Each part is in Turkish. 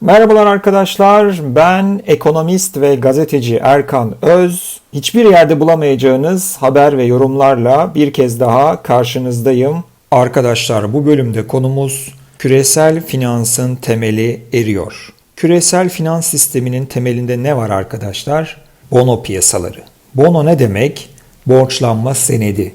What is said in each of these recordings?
Merhabalar arkadaşlar. Ben ekonomist ve gazeteci Erkan Öz. Hiçbir yerde bulamayacağınız haber ve yorumlarla bir kez daha karşınızdayım. Arkadaşlar bu bölümde konumuz küresel finansın temeli eriyor. Küresel finans sisteminin temelinde ne var arkadaşlar? Bono piyasaları. Bono ne demek? Borçlanma senedi.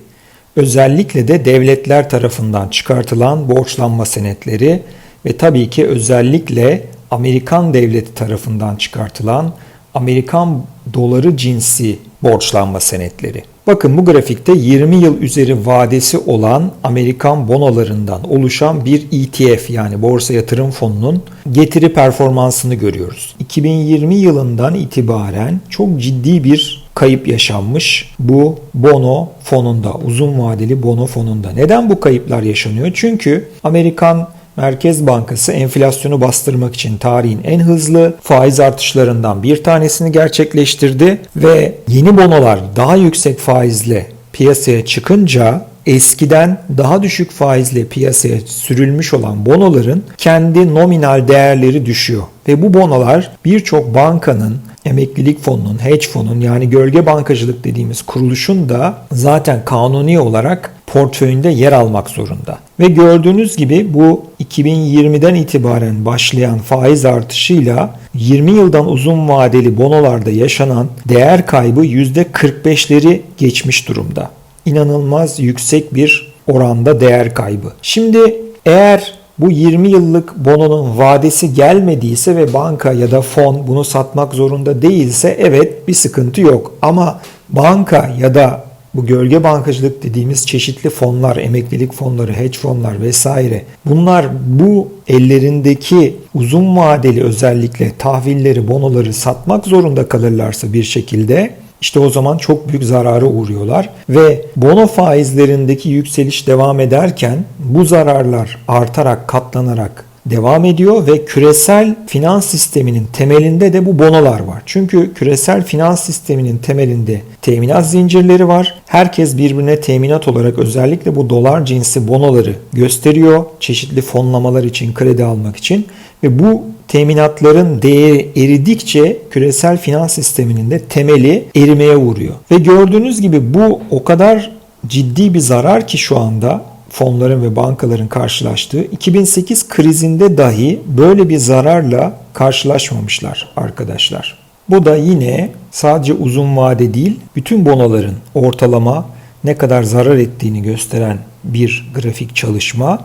Özellikle de devletler tarafından çıkartılan borçlanma senetleri ve tabii ki özellikle Amerikan devleti tarafından çıkartılan Amerikan doları cinsi borçlanma senetleri. Bakın bu grafikte 20 yıl üzeri vadesi olan Amerikan bonolarından oluşan bir ETF yani borsa yatırım fonunun getiri performansını görüyoruz. 2020 yılından itibaren çok ciddi bir kayıp yaşanmış bu bono fonunda, uzun vadeli bono fonunda. Neden bu kayıplar yaşanıyor? Çünkü Amerikan Merkez Bankası enflasyonu bastırmak için tarihin en hızlı faiz artışlarından bir tanesini gerçekleştirdi ve yeni bonolar daha yüksek faizle piyasaya çıkınca eskiden daha düşük faizle piyasaya sürülmüş olan bonoların kendi nominal değerleri düşüyor. Ve bu bonolar birçok bankanın emeklilik fonunun, hedge fonun yani gölge bankacılık dediğimiz kuruluşun da zaten kanuni olarak portföyünde yer almak zorunda. Ve gördüğünüz gibi bu 2020'den itibaren başlayan faiz artışıyla 20 yıldan uzun vadeli bonolarda yaşanan değer kaybı %45'leri geçmiş durumda. İnanılmaz yüksek bir oranda değer kaybı. Şimdi eğer bu 20 yıllık bononun vadesi gelmediyse ve banka ya da fon bunu satmak zorunda değilse evet bir sıkıntı yok. Ama banka ya da bu gölge bankacılık dediğimiz çeşitli fonlar, emeklilik fonları, hedge fonlar vesaire. Bunlar bu ellerindeki uzun vadeli özellikle tahvilleri, bonoları satmak zorunda kalırlarsa bir şekilde işte o zaman çok büyük zarara uğruyorlar ve bono faizlerindeki yükseliş devam ederken bu zararlar artarak katlanarak devam ediyor ve küresel finans sisteminin temelinde de bu bonolar var. Çünkü küresel finans sisteminin temelinde teminat zincirleri var. Herkes birbirine teminat olarak özellikle bu dolar cinsi bonoları gösteriyor. Çeşitli fonlamalar için, kredi almak için ve bu teminatların değeri eridikçe küresel finans sisteminin de temeli erimeye uğruyor. Ve gördüğünüz gibi bu o kadar ciddi bir zarar ki şu anda fonların ve bankaların karşılaştığı 2008 krizinde dahi böyle bir zararla karşılaşmamışlar arkadaşlar. Bu da yine sadece uzun vade değil, bütün bonoların ortalama ne kadar zarar ettiğini gösteren bir grafik çalışma.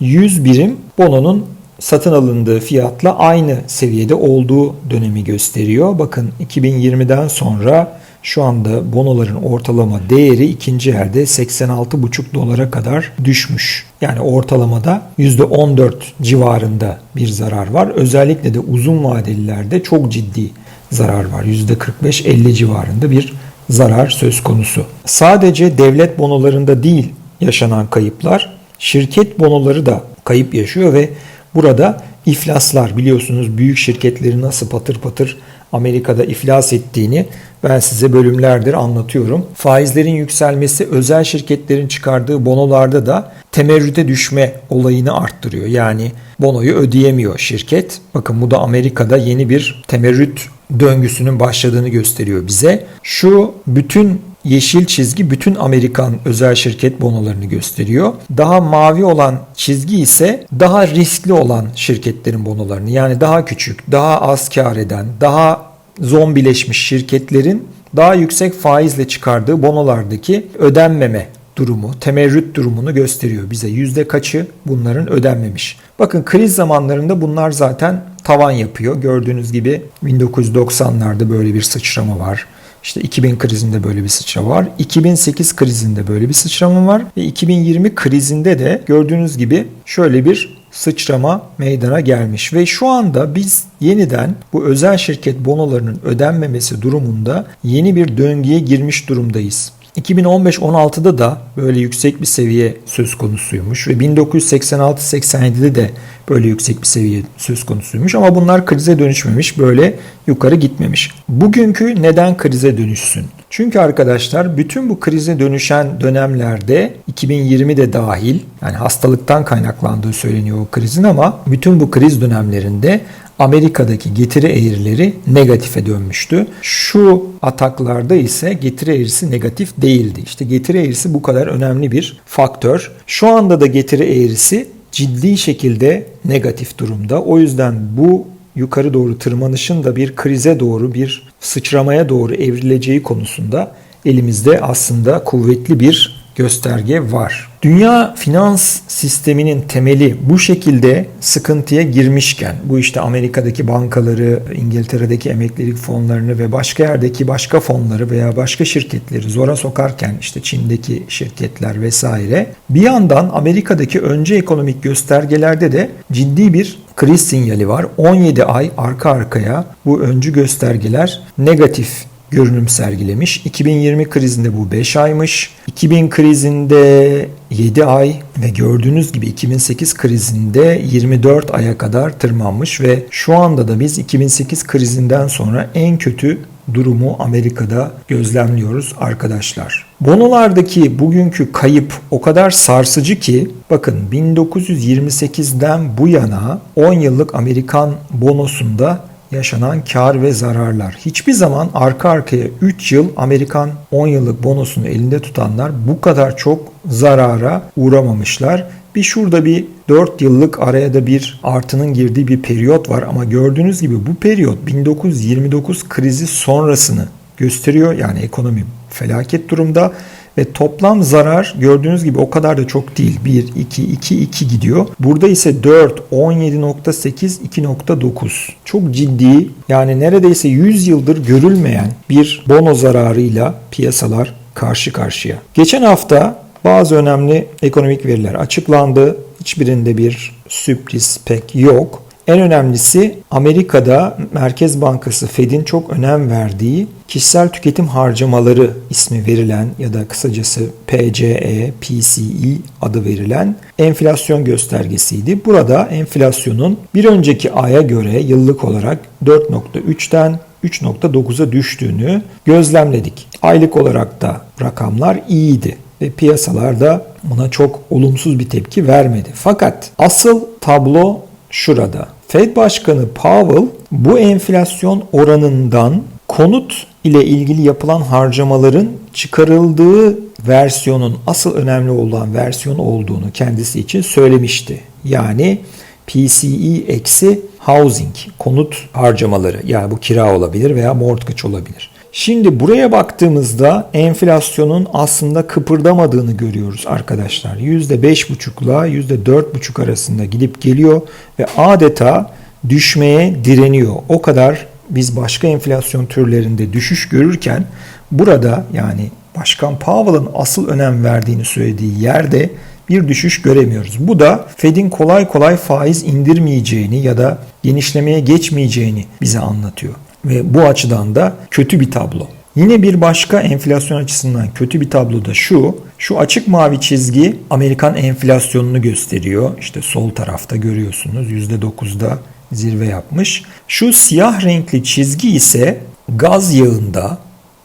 100 birim bononun satın alındığı fiyatla aynı seviyede olduğu dönemi gösteriyor. Bakın 2020'den sonra şu anda bonoların ortalama değeri ikinci elde 86,5 dolara kadar düşmüş. Yani ortalamada %14 civarında bir zarar var. Özellikle de uzun vadelilerde çok ciddi zarar var. %45-50 civarında bir zarar söz konusu. Sadece devlet bonolarında değil yaşanan kayıplar, şirket bonoları da kayıp yaşıyor ve burada iflaslar biliyorsunuz büyük şirketleri nasıl patır patır Amerika'da iflas ettiğini ben size bölümlerdir anlatıyorum. Faizlerin yükselmesi özel şirketlerin çıkardığı bonolarda da temerrüte düşme olayını arttırıyor. Yani bonoyu ödeyemiyor şirket. Bakın bu da Amerika'da yeni bir temerrüt döngüsünün başladığını gösteriyor bize. Şu bütün yeşil çizgi bütün Amerikan özel şirket bonolarını gösteriyor. Daha mavi olan çizgi ise daha riskli olan şirketlerin bonolarını. Yani daha küçük, daha az kar eden, daha zombileşmiş şirketlerin daha yüksek faizle çıkardığı bonolardaki ödenmeme durumu, temerrüt durumunu gösteriyor bize. Yüzde kaçı bunların ödenmemiş. Bakın kriz zamanlarında bunlar zaten tavan yapıyor. Gördüğünüz gibi 1990'larda böyle bir sıçrama var. İşte 2000 krizinde böyle bir sıçrama var. 2008 krizinde böyle bir sıçrama var. Ve 2020 krizinde de gördüğünüz gibi şöyle bir sıçrama meydana gelmiş ve şu anda biz yeniden bu özel şirket bonolarının ödenmemesi durumunda yeni bir döngüye girmiş durumdayız. 2015-16'da da böyle yüksek bir seviye söz konusuymuş ve 1986-87'de de böyle yüksek bir seviye söz konusuymuş ama bunlar krize dönüşmemiş böyle yukarı gitmemiş. Bugünkü neden krize dönüşsün? Çünkü arkadaşlar bütün bu krize dönüşen dönemlerde 2020'de dahil yani hastalıktan kaynaklandığı söyleniyor o krizin ama bütün bu kriz dönemlerinde Amerika'daki getiri eğrileri negatife dönmüştü. Şu ataklarda ise getiri eğrisi negatif değildi. İşte getiri eğrisi bu kadar önemli bir faktör. Şu anda da getiri eğrisi ciddi şekilde negatif durumda. O yüzden bu yukarı doğru tırmanışın da bir krize doğru bir sıçramaya doğru evrileceği konusunda elimizde aslında kuvvetli bir gösterge var. Dünya finans sisteminin temeli bu şekilde sıkıntıya girmişken bu işte Amerika'daki bankaları, İngiltere'deki emeklilik fonlarını ve başka yerdeki başka fonları veya başka şirketleri zora sokarken işte Çin'deki şirketler vesaire bir yandan Amerika'daki önce ekonomik göstergelerde de ciddi bir kriz sinyali var. 17 ay arka arkaya bu öncü göstergeler negatif görünüm sergilemiş. 2020 krizinde bu 5 aymış. 2000 krizinde 7 ay ve gördüğünüz gibi 2008 krizinde 24 aya kadar tırmanmış ve şu anda da biz 2008 krizinden sonra en kötü durumu Amerika'da gözlemliyoruz arkadaşlar. Bonolardaki bugünkü kayıp o kadar sarsıcı ki bakın 1928'den bu yana 10 yıllık Amerikan bonosunda yaşanan kar ve zararlar. Hiçbir zaman arka arkaya 3 yıl Amerikan 10 yıllık bonosunu elinde tutanlar bu kadar çok zarara uğramamışlar. Bir şurada bir 4 yıllık araya da bir artının girdiği bir periyot var ama gördüğünüz gibi bu periyot 1929 krizi sonrasını gösteriyor. Yani ekonomi felaket durumda ve toplam zarar gördüğünüz gibi o kadar da çok değil. 1, 2, 2, 2 gidiyor. Burada ise 4, 17.8, 2.9. Çok ciddi yani neredeyse 100 yıldır görülmeyen bir bono zararıyla piyasalar karşı karşıya. Geçen hafta bazı önemli ekonomik veriler açıklandı. Hiçbirinde bir sürpriz pek yok. En önemlisi Amerika'da Merkez Bankası Fed'in çok önem verdiği kişisel tüketim harcamaları ismi verilen ya da kısacası PCE, PCE adı verilen enflasyon göstergesiydi. Burada enflasyonun bir önceki aya göre yıllık olarak 4.3'ten 3.9'a düştüğünü gözlemledik. Aylık olarak da rakamlar iyiydi ve piyasalar da buna çok olumsuz bir tepki vermedi. Fakat asıl tablo şurada. Fed Başkanı Powell bu enflasyon oranından konut ile ilgili yapılan harcamaların çıkarıldığı versiyonun asıl önemli olan versiyon olduğunu kendisi için söylemişti. Yani PCE eksi housing, konut harcamaları yani bu kira olabilir veya mortgage olabilir. Şimdi buraya baktığımızda enflasyonun aslında kıpırdamadığını görüyoruz arkadaşlar. %5,5 ile %4,5 arasında gidip geliyor ve adeta düşmeye direniyor. O kadar biz başka enflasyon türlerinde düşüş görürken burada yani Başkan Powell'ın asıl önem verdiğini söylediği yerde bir düşüş göremiyoruz. Bu da Fed'in kolay kolay faiz indirmeyeceğini ya da genişlemeye geçmeyeceğini bize anlatıyor. Ve bu açıdan da kötü bir tablo. Yine bir başka enflasyon açısından kötü bir tablo da şu. Şu açık mavi çizgi Amerikan enflasyonunu gösteriyor. İşte sol tarafta görüyorsunuz %9'da zirve yapmış. Şu siyah renkli çizgi ise gaz yağında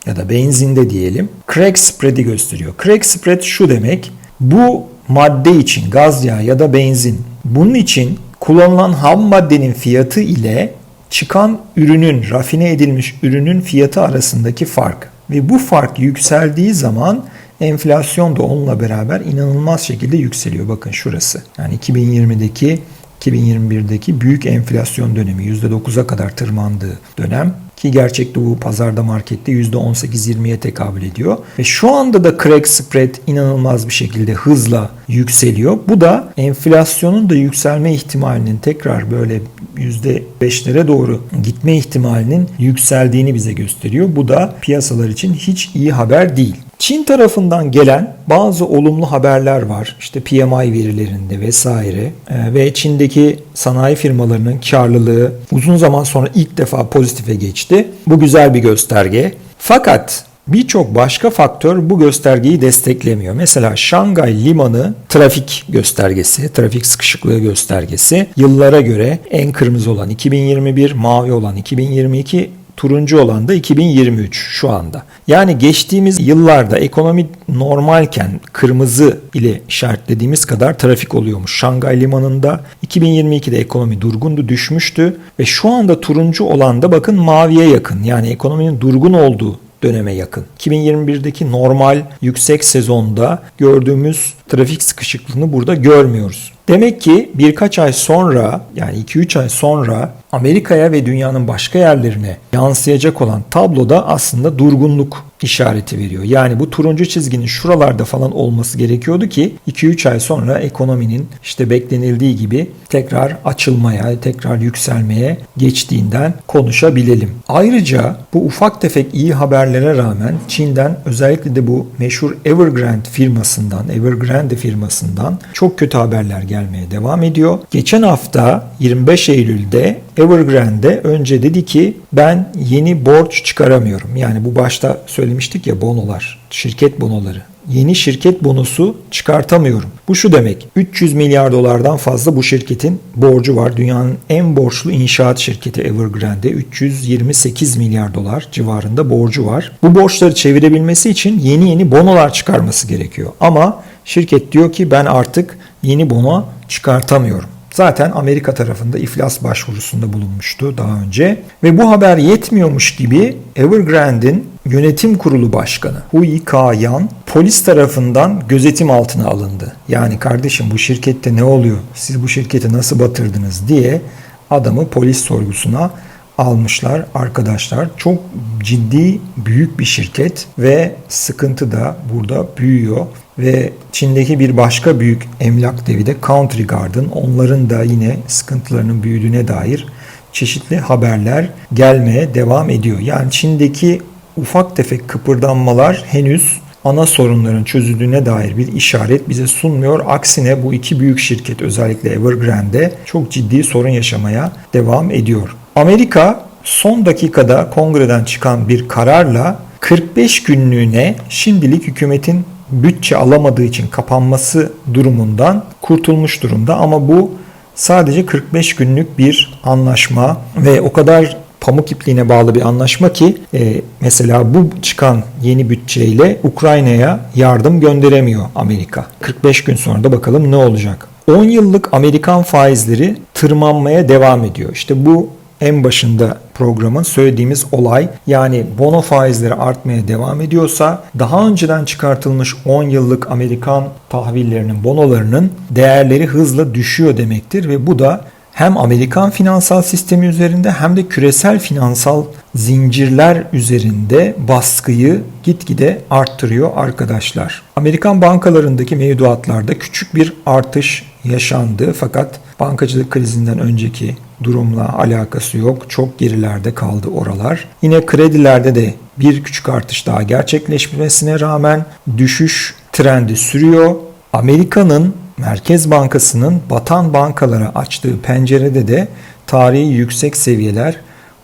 ya da benzinde diyelim crack spread'i gösteriyor. Crack spread şu demek. Bu madde için gaz yağı ya da benzin bunun için kullanılan ham maddenin fiyatı ile çıkan ürünün, rafine edilmiş ürünün fiyatı arasındaki fark. Ve bu fark yükseldiği zaman enflasyon da onunla beraber inanılmaz şekilde yükseliyor. Bakın şurası. Yani 2020'deki 2021'deki büyük enflasyon dönemi %9'a kadar tırmandığı dönem ki gerçekte bu pazarda markette %18-20'ye tekabül ediyor. Ve şu anda da crack spread inanılmaz bir şekilde hızla yükseliyor. Bu da enflasyonun da yükselme ihtimalinin tekrar böyle %5'lere doğru gitme ihtimalinin yükseldiğini bize gösteriyor. Bu da piyasalar için hiç iyi haber değil. Çin tarafından gelen bazı olumlu haberler var. İşte PMI verilerinde vesaire ee, ve Çin'deki sanayi firmalarının karlılığı uzun zaman sonra ilk defa pozitife geçti. Bu güzel bir gösterge. Fakat Birçok başka faktör bu göstergeyi desteklemiyor. Mesela Şangay Limanı trafik göstergesi, trafik sıkışıklığı göstergesi yıllara göre en kırmızı olan 2021, mavi olan 2022, turuncu olan da 2023 şu anda. Yani geçtiğimiz yıllarda ekonomi normalken kırmızı ile işaretlediğimiz kadar trafik oluyormuş. Şangay Limanı'nda 2022'de ekonomi durgundu, düşmüştü ve şu anda turuncu olan da bakın maviye yakın. Yani ekonominin durgun olduğu döneme yakın. 2021'deki normal yüksek sezonda gördüğümüz trafik sıkışıklığını burada görmüyoruz. Demek ki birkaç ay sonra yani 2-3 ay sonra Amerika'ya ve dünyanın başka yerlerine yansıyacak olan tabloda aslında durgunluk işareti veriyor. Yani bu turuncu çizginin şuralarda falan olması gerekiyordu ki 2-3 ay sonra ekonominin işte beklenildiği gibi tekrar açılmaya, tekrar yükselmeye geçtiğinden konuşabilelim. Ayrıca bu ufak tefek iyi haberlere rağmen Çin'den özellikle de bu meşhur Evergrande firmasından, Evergrande firmasından çok kötü haberler gelmeye devam ediyor. Geçen hafta 25 Eylül'de Evergrande önce dedi ki ben yeni borç çıkaramıyorum. Yani bu başta söylemiştik ya bonolar, şirket bonoları. Yeni şirket bonusu çıkartamıyorum. Bu şu demek. 300 milyar dolardan fazla bu şirketin borcu var. Dünyanın en borçlu inşaat şirketi Evergrande 328 milyar dolar civarında borcu var. Bu borçları çevirebilmesi için yeni yeni bonolar çıkarması gerekiyor. Ama şirket diyor ki ben artık yeni bono çıkartamıyorum. Zaten Amerika tarafında iflas başvurusunda bulunmuştu daha önce. Ve bu haber yetmiyormuş gibi Evergrande'in yönetim kurulu başkanı Hui Ka-yan polis tarafından gözetim altına alındı. Yani kardeşim bu şirkette ne oluyor? Siz bu şirketi nasıl batırdınız diye adamı polis sorgusuna almışlar arkadaşlar. Çok ciddi büyük bir şirket ve sıkıntı da burada büyüyor ve Çin'deki bir başka büyük emlak devi de Country Garden. Onların da yine sıkıntılarının büyüdüğüne dair çeşitli haberler gelmeye devam ediyor. Yani Çin'deki ufak tefek kıpırdanmalar henüz ana sorunların çözüldüğüne dair bir işaret bize sunmuyor. Aksine bu iki büyük şirket özellikle Evergrande çok ciddi sorun yaşamaya devam ediyor. Amerika son dakikada kongreden çıkan bir kararla 45 günlüğüne şimdilik hükümetin bütçe alamadığı için kapanması durumundan kurtulmuş durumda ama bu sadece 45 günlük bir anlaşma ve o kadar pamuk ipliğine bağlı bir anlaşma ki e, mesela bu çıkan yeni bütçeyle Ukrayna'ya yardım gönderemiyor Amerika. 45 gün sonra da bakalım ne olacak. 10 yıllık Amerikan faizleri tırmanmaya devam ediyor. İşte bu en başında programın söylediğimiz olay yani bono faizleri artmaya devam ediyorsa daha önceden çıkartılmış 10 yıllık Amerikan tahvillerinin bonolarının değerleri hızla düşüyor demektir ve bu da hem Amerikan finansal sistemi üzerinde hem de küresel finansal zincirler üzerinde baskıyı gitgide arttırıyor arkadaşlar. Amerikan bankalarındaki mevduatlarda küçük bir artış yaşandı fakat bankacılık krizinden önceki durumla alakası yok. Çok gerilerde kaldı oralar. Yine kredilerde de bir küçük artış daha gerçekleşmesine rağmen düşüş trendi sürüyor. Amerika'nın Merkez Bankası'nın batan bankalara açtığı pencerede de tarihi yüksek seviyeler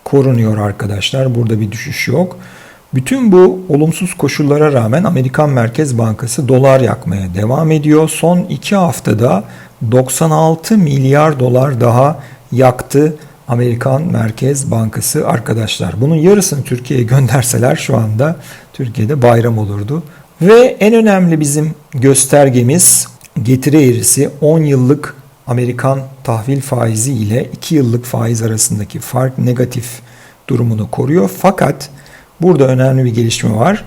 korunuyor arkadaşlar. Burada bir düşüş yok. Bütün bu olumsuz koşullara rağmen Amerikan Merkez Bankası dolar yakmaya devam ediyor. Son 2 haftada 96 milyar dolar daha yaktı Amerikan Merkez Bankası arkadaşlar. Bunun yarısını Türkiye'ye gönderseler şu anda Türkiye'de bayram olurdu. Ve en önemli bizim göstergemiz getiri eğrisi 10 yıllık Amerikan tahvil faizi ile 2 yıllık faiz arasındaki fark negatif durumunu koruyor. Fakat burada önemli bir gelişme var.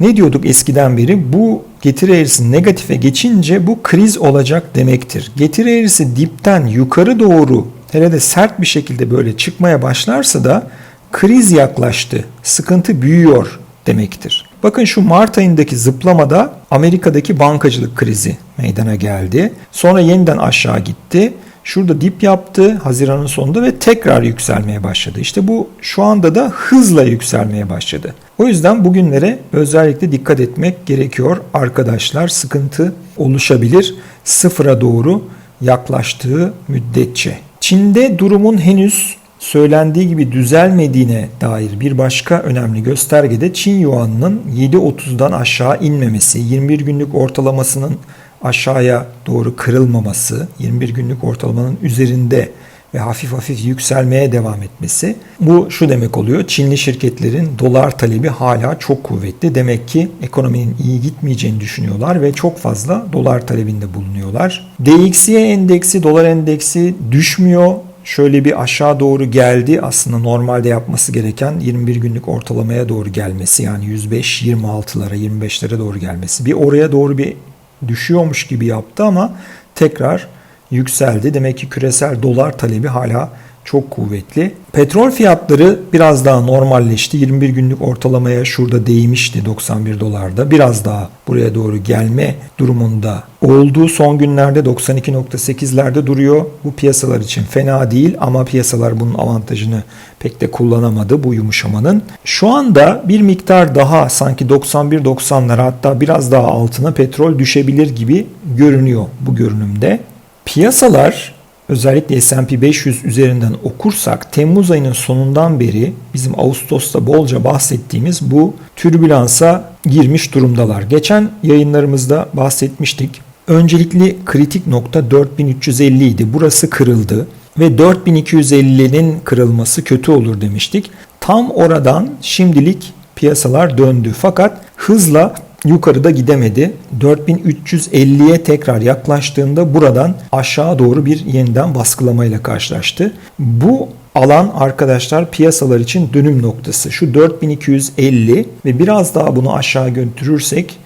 Ne diyorduk eskiden beri? Bu getiri eğrisi negatife geçince bu kriz olacak demektir. Getiri eğrisi dipten yukarı doğru hele de sert bir şekilde böyle çıkmaya başlarsa da kriz yaklaştı, sıkıntı büyüyor demektir. Bakın şu Mart ayındaki zıplamada Amerika'daki bankacılık krizi meydana geldi. Sonra yeniden aşağı gitti. Şurada dip yaptı Haziran'ın sonunda ve tekrar yükselmeye başladı. İşte bu şu anda da hızla yükselmeye başladı. O yüzden bugünlere özellikle dikkat etmek gerekiyor arkadaşlar. Sıkıntı oluşabilir sıfıra doğru yaklaştığı müddetçe. Çin'de durumun henüz söylendiği gibi düzelmediğine dair bir başka önemli gösterge de Çin Yuan'ının 7.30'dan aşağı inmemesi, 21 günlük ortalamasının aşağıya doğru kırılmaması, 21 günlük ortalamanın üzerinde ve hafif hafif yükselmeye devam etmesi. Bu şu demek oluyor. Çinli şirketlerin dolar talebi hala çok kuvvetli. Demek ki ekonominin iyi gitmeyeceğini düşünüyorlar ve çok fazla dolar talebinde bulunuyorlar. DXY endeksi, dolar endeksi düşmüyor şöyle bir aşağı doğru geldi. Aslında normalde yapması gereken 21 günlük ortalamaya doğru gelmesi yani 105-26'lara 25'lere doğru gelmesi. Bir oraya doğru bir düşüyormuş gibi yaptı ama tekrar yükseldi. Demek ki küresel dolar talebi hala çok kuvvetli. Petrol fiyatları biraz daha normalleşti. 21 günlük ortalamaya şurada değmişti 91 dolarda. Biraz daha buraya doğru gelme durumunda olduğu son günlerde 92.8'lerde duruyor. Bu piyasalar için fena değil ama piyasalar bunun avantajını pek de kullanamadı bu yumuşamanın. Şu anda bir miktar daha sanki 91-90'lara hatta biraz daha altına petrol düşebilir gibi görünüyor bu görünümde. Piyasalar özellikle S&P 500 üzerinden okursak Temmuz ayının sonundan beri bizim Ağustos'ta bolca bahsettiğimiz bu türbülansa girmiş durumdalar. Geçen yayınlarımızda bahsetmiştik. Öncelikli kritik nokta 4350 idi. Burası kırıldı ve 4250'nin kırılması kötü olur demiştik. Tam oradan şimdilik piyasalar döndü. Fakat hızla yukarıda gidemedi. 4350'ye tekrar yaklaştığında buradan aşağı doğru bir yeniden baskılamayla karşılaştı. Bu alan arkadaşlar piyasalar için dönüm noktası. Şu 4250 ve biraz daha bunu aşağı götürürsek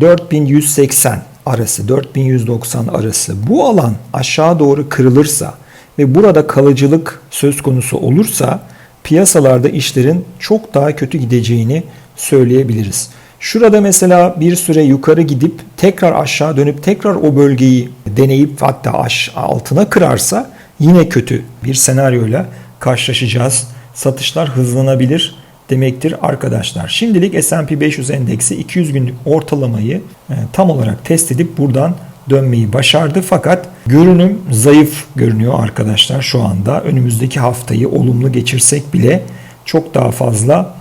4180 arası 4190 arası bu alan aşağı doğru kırılırsa ve burada kalıcılık söz konusu olursa piyasalarda işlerin çok daha kötü gideceğini söyleyebiliriz. Şurada mesela bir süre yukarı gidip tekrar aşağı dönüp tekrar o bölgeyi deneyip hatta aş altına kırarsa yine kötü bir senaryoyla karşılaşacağız. Satışlar hızlanabilir demektir arkadaşlar. Şimdilik S&P 500 endeksi 200 günlük ortalamayı e, tam olarak test edip buradan dönmeyi başardı fakat görünüm zayıf görünüyor arkadaşlar şu anda. Önümüzdeki haftayı olumlu geçirsek bile çok daha fazla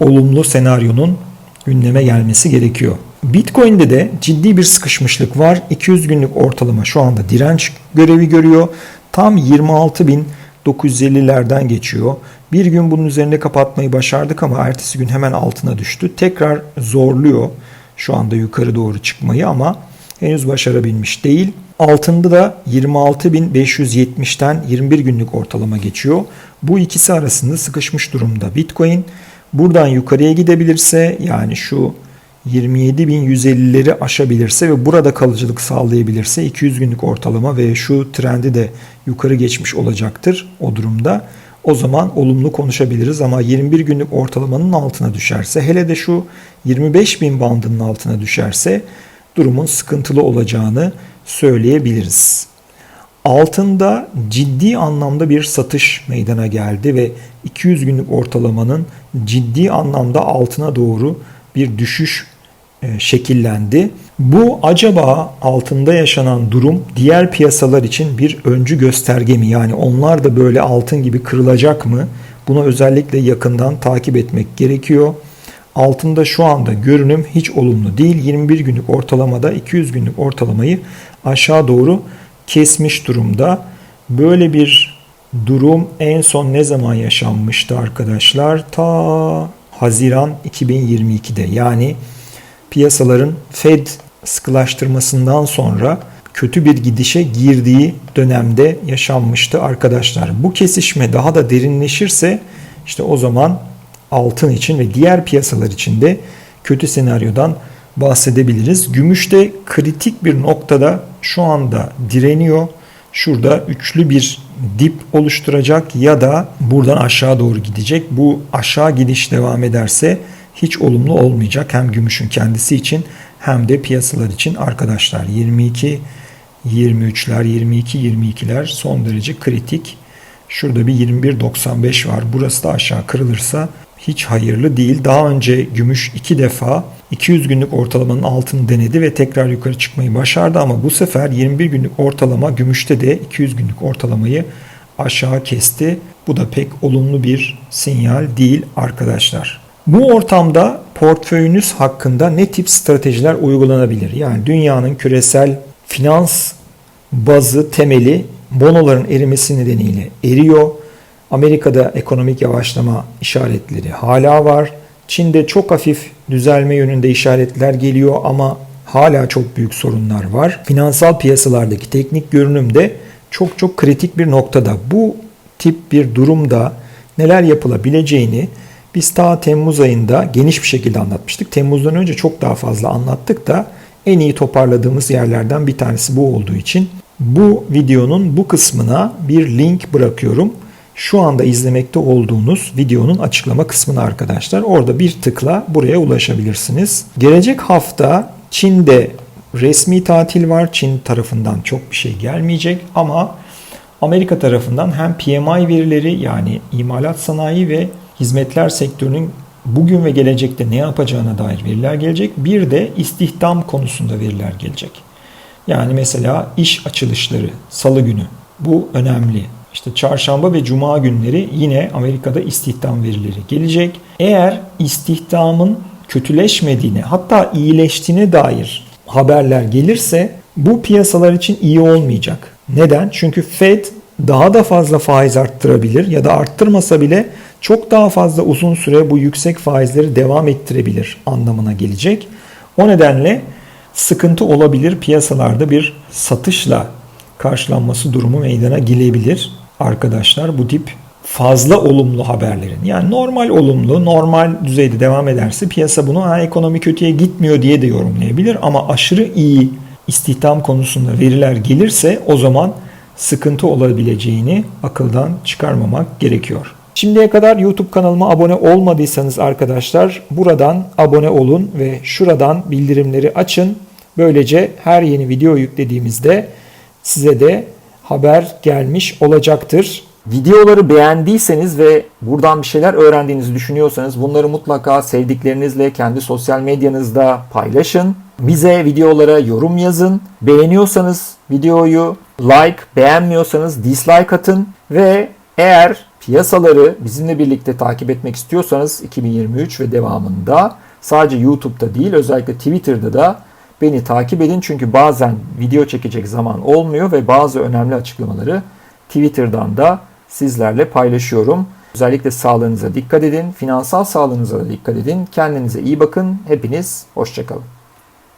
olumlu senaryonun gündeme gelmesi gerekiyor. Bitcoin'de de ciddi bir sıkışmışlık var. 200 günlük ortalama şu anda direnç görevi görüyor. Tam 26.950'lerden geçiyor. Bir gün bunun üzerinde kapatmayı başardık ama ertesi gün hemen altına düştü. Tekrar zorluyor şu anda yukarı doğru çıkmayı ama henüz başarabilmiş değil. Altında da 26.570'ten 21 günlük ortalama geçiyor. Bu ikisi arasında sıkışmış durumda Bitcoin. Buradan yukarıya gidebilirse yani şu 27.150'leri aşabilirse ve burada kalıcılık sağlayabilirse 200 günlük ortalama ve şu trendi de yukarı geçmiş olacaktır o durumda. O zaman olumlu konuşabiliriz ama 21 günlük ortalamanın altına düşerse hele de şu 25.000 bandının altına düşerse durumun sıkıntılı olacağını söyleyebiliriz. Altında ciddi anlamda bir satış meydana geldi ve 200 günlük ortalamanın ciddi anlamda altına doğru bir düşüş e, şekillendi. Bu acaba altında yaşanan durum diğer piyasalar için bir öncü gösterge mi? Yani onlar da böyle altın gibi kırılacak mı? Bunu özellikle yakından takip etmek gerekiyor. Altında şu anda görünüm hiç olumlu değil. 21 günlük ortalamada 200 günlük ortalamayı aşağı doğru kesmiş durumda. Böyle bir durum en son ne zaman yaşanmıştı arkadaşlar? Ta Haziran 2022'de yani piyasaların Fed sıkılaştırmasından sonra kötü bir gidişe girdiği dönemde yaşanmıştı arkadaşlar. Bu kesişme daha da derinleşirse işte o zaman altın için ve diğer piyasalar için de kötü senaryodan bahsedebiliriz. Gümüş de kritik bir noktada şu anda direniyor. Şurada üçlü bir dip oluşturacak ya da buradan aşağı doğru gidecek. Bu aşağı gidiş devam ederse hiç olumlu olmayacak. Hem gümüşün kendisi için hem de piyasalar için arkadaşlar 22 23'ler 22 22'ler son derece kritik. Şurada bir 21.95 var. Burası da aşağı kırılırsa hiç hayırlı değil. Daha önce gümüş iki defa 200 günlük ortalamanın altını denedi ve tekrar yukarı çıkmayı başardı ama bu sefer 21 günlük ortalama gümüşte de 200 günlük ortalamayı aşağı kesti. Bu da pek olumlu bir sinyal değil arkadaşlar. Bu ortamda portföyünüz hakkında ne tip stratejiler uygulanabilir? Yani dünyanın küresel finans bazı temeli bonoların erimesi nedeniyle eriyor. Amerika'da ekonomik yavaşlama işaretleri hala var. Çin'de çok hafif düzelme yönünde işaretler geliyor ama hala çok büyük sorunlar var. Finansal piyasalardaki teknik görünüm de çok çok kritik bir noktada. Bu tip bir durumda neler yapılabileceğini biz ta Temmuz ayında geniş bir şekilde anlatmıştık. Temmuz'dan önce çok daha fazla anlattık da en iyi toparladığımız yerlerden bir tanesi bu olduğu için bu videonun bu kısmına bir link bırakıyorum. Şu anda izlemekte olduğunuz videonun açıklama kısmına arkadaşlar. Orada bir tıkla buraya ulaşabilirsiniz. Gelecek hafta Çin'de resmi tatil var. Çin tarafından çok bir şey gelmeyecek ama Amerika tarafından hem PMI verileri yani imalat sanayi ve hizmetler sektörünün bugün ve gelecekte ne yapacağına dair veriler gelecek. Bir de istihdam konusunda veriler gelecek. Yani mesela iş açılışları salı günü bu önemli. İşte çarşamba ve cuma günleri yine Amerika'da istihdam verileri gelecek. Eğer istihdamın kötüleşmediğine hatta iyileştiğine dair haberler gelirse bu piyasalar için iyi olmayacak. Neden? Çünkü Fed daha da fazla faiz arttırabilir ya da arttırmasa bile çok daha fazla uzun süre bu yüksek faizleri devam ettirebilir anlamına gelecek. O nedenle sıkıntı olabilir piyasalarda bir satışla karşılanması durumu meydana gelebilir arkadaşlar bu tip fazla olumlu haberlerin. Yani normal olumlu, normal düzeyde devam ederse piyasa bunu ha, ekonomi kötüye gitmiyor diye de yorumlayabilir ama aşırı iyi istihdam konusunda veriler gelirse o zaman sıkıntı olabileceğini akıldan çıkarmamak gerekiyor. Şimdiye kadar YouTube kanalıma abone olmadıysanız arkadaşlar buradan abone olun ve şuradan bildirimleri açın. Böylece her yeni video yüklediğimizde size de haber gelmiş olacaktır. Videoları beğendiyseniz ve buradan bir şeyler öğrendiğinizi düşünüyorsanız bunları mutlaka sevdiklerinizle kendi sosyal medyanızda paylaşın. Bize videolara yorum yazın. Beğeniyorsanız videoyu like, beğenmiyorsanız dislike atın ve eğer piyasaları bizimle birlikte takip etmek istiyorsanız 2023 ve devamında sadece YouTube'da değil özellikle Twitter'da da beni takip edin. Çünkü bazen video çekecek zaman olmuyor ve bazı önemli açıklamaları Twitter'dan da sizlerle paylaşıyorum. Özellikle sağlığınıza dikkat edin, finansal sağlığınıza da dikkat edin. Kendinize iyi bakın. Hepiniz hoşçakalın.